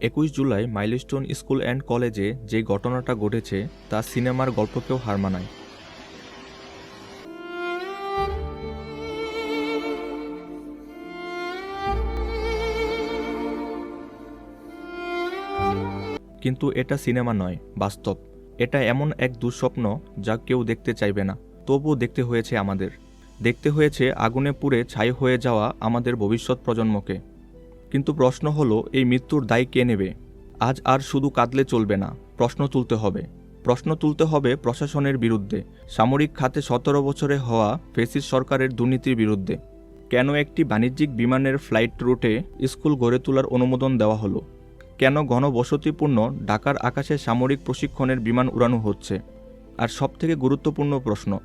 একুশ July milestone school and কলেজে যে ঘটনাটা ঘটেছে, তা সিনেমার গল্পকেও হার মানায়। কিন্তু এটা সিনেমা নয়, বাস্তব। এটা এমন এক দুঃস্বপ্ন যা কেউ দেখতে চাইবে না, তবুও দেখতে হয়েছে আমাদের। দেখতে হয়েছে আগুনে পুড়ে ছাই হয়ে যাওয়া আমাদের ভবিষ্যৎ প্রজন্মকে। কিন্তু প্রশ্ন হলো, এই মৃত্যুর দায় কে নেবে? আজ আর শুধু কাঁদলে চলবে না, প্রশ্ন তুলতে হবে। প্রশ্ন তুলতে হবে প্রশাসনের বিরুদ্ধে। সামরিক খাতে সতেরো বছরে হওয়া ফেসিস সরকারের দুর্নীতির বিরুদ্ধে। কেন একটি বাণিজ্যিক বিমানের ফ্লাইট রুটে স্কুল গড়ে তোলার অনুমোদন দেওয়া হলো? কেন ঘনবসতিপূর্ণ ঢাকার আকাশে সামরিক প্রশিক্ষণের বিমান উড়ানো হচ্ছে? আর সবথেকে গুরুত্বপূর্ণ প্রশ্ন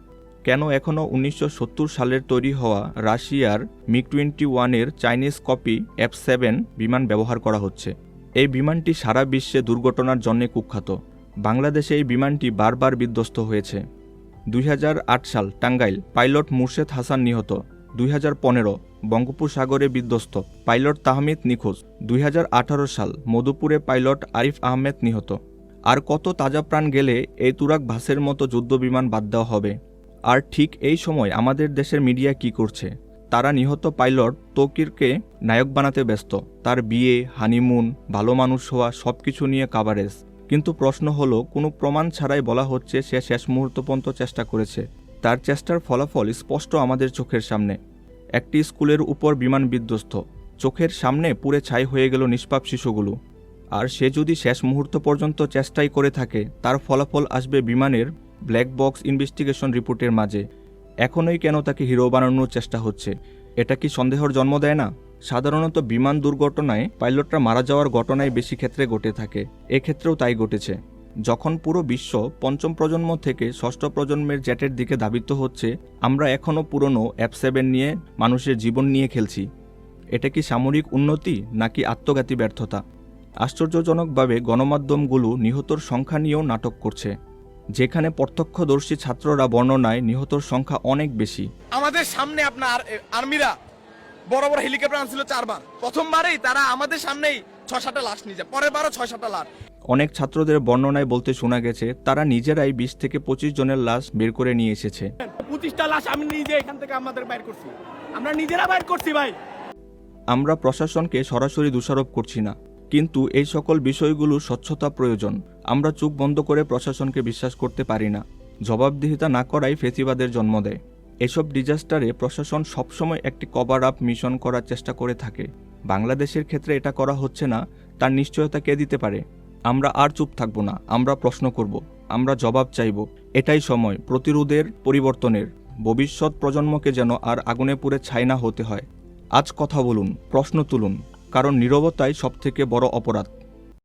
কেন এখনও উনিশশো সত্তর সালের তৈরি হওয়া রাশিয়ার মিগ টোয়েন্টি ওয়ানের চাইনিজ কপি এফ সেভেন বিমান ব্যবহার করা হচ্ছে। এই বিমানটি সারা বিশ্বে দুর্ঘটনার জন্য কুখ্যাত। বাংলাদেশে এই বিমানটি বারবার বিধ্বস্ত হয়েছে। দুই হাজার আট সাল টাঙ্গাইল, পাইলট মুর্শেদ হাসান নিহত। দুই পনেরো, বঙ্গোপসাগরে বিধ্বস্ত। পাইলট তাহমিদ নিখোঁজ। দুই হাজার আঠারো সাল মধুপুরে পাইলট আরিফ আহমেদ নিহত। আর কত তাজা প্রাণ গেলে এই তুরাক ভাসের মতো যুদ্ধবিমান বাদ দেওয়া হবে? আর ঠিক এই সময় আমাদের দেশের মিডিয়া কি করছে? তারা নিহত পাইলট তৌকিরকে নায়ক বানাতে ব্যস্ত। তার বিয়ে, হানিমুন, ভালো মানুষ হওয়া সব কিছু নিয়ে কাভারেজ। কিন্তু প্রশ্ন হলো, কোনো প্রমাণ ছাড়াই বলা হচ্ছে সে শেষ মুহূর্ত পর্যন্ত চেষ্টা করেছে। তার চেষ্টার ফলাফল স্পষ্ট আমাদের চোখের সামনে। একটি স্কুলের উপর বিমান বিধ্বস্ত। চোখের সামনে পুরে ছাই হয়ে গেল নিষ্পাপ শিশুগুলো। আর সে যদি শেষ মুহূর্ত পর্যন্ত চেষ্টাই করে থাকে, তার ফলাফল আসবে বিমানের ব্ল্যাক বক্স ইনভেস্টিগেশন রিপোর্টের মাঝে। এখনই কেন তাকে হিরো বানানোর চেষ্টা হচ্ছে? এটা কি সন্দেহর জন্ম দেয় না? সাধারণত বিমান দুর্ঘটনায় পাইলটরা মারা যাওয়ার ঘটনাই বেশি ক্ষেত্রে ঘটে থাকে। এক্ষেত্রেও তাই ঘটেছে। যখন পুরো বিশ্ব পঞ্চম প্রজন্ম থেকে ষষ্ঠ প্রজন্মের জেটের দিকে ধাবিত হচ্ছে, আমরা এখনও পুরনো অ্যাপ সেভেন নিয়ে মানুষের জীবন নিয়ে খেলছি। এটা কি সামরিক উন্নতি নাকি আত্মঘাতী ব্যর্থতা? আশ্চর্যজনকভাবে গণমাধ্যমগুলো নিহতর সংখ্যা নিয়েও নাটক করছে। যেখানে প্রত্যক্ষদর্শী ছাত্ররা বর্ণনায় নিহতর সংখ্যা অনেক বেশি। আমাদের সামনে আপনার আর্মিরা বড় বড় হেলিকপ্টার আনছিল চারবার। প্রথমবারেই তারা আমাদের সামনেই ছয় সাতটা লাশ নিয়ে যায়। পরের বারও ছয় সাতটা লাশ। অনেক ছাত্রদের বর্ণনায় বলতে শোনা গেছে তারা নিজেরাই বিশ থেকে পঁচিশ জনের লাশ বের করে নিয়ে এসেছে। পঁচিশটা লাশ আমি নিজে এখান থেকে আমাদের বাইর করছি। আমরা নিজেরা বাইর করছি ভাই। আমরা প্রশাসনকে সরাসরি দোষারোপ করছি না কিন্তু এই সকল বিষয়গুলো স্বচ্ছতা প্রয়োজন। আমরা চোখ বন্ধ করে প্রশাসনকে বিশ্বাস করতে পারি না। জবাবদিহিতা না করাই ফেসিবাদের জন্ম দেয়। এসব ডিজাস্টারে প্রশাসন সবসময় একটি কভার আপ মিশন করার চেষ্টা করে থাকে। বাংলাদেশের ক্ষেত্রে এটা করা হচ্ছে না, তার নিশ্চয়তা কে দিতে পারে? আমরা আর চুপ থাকব না, আমরা প্রশ্ন করব, আমরা জবাব চাইব। এটাই সময়, প্রতিরোধের পরিবর্তনের। ভবিষ্যৎ প্রজন্মকে যেন আর আগুনে পুড়ে ছাই না হতে হয়। আজ কথা বলুন, প্রশ্ন তুলুন, কারণ নীরবতাই সবথেকে বড় অপরাধ।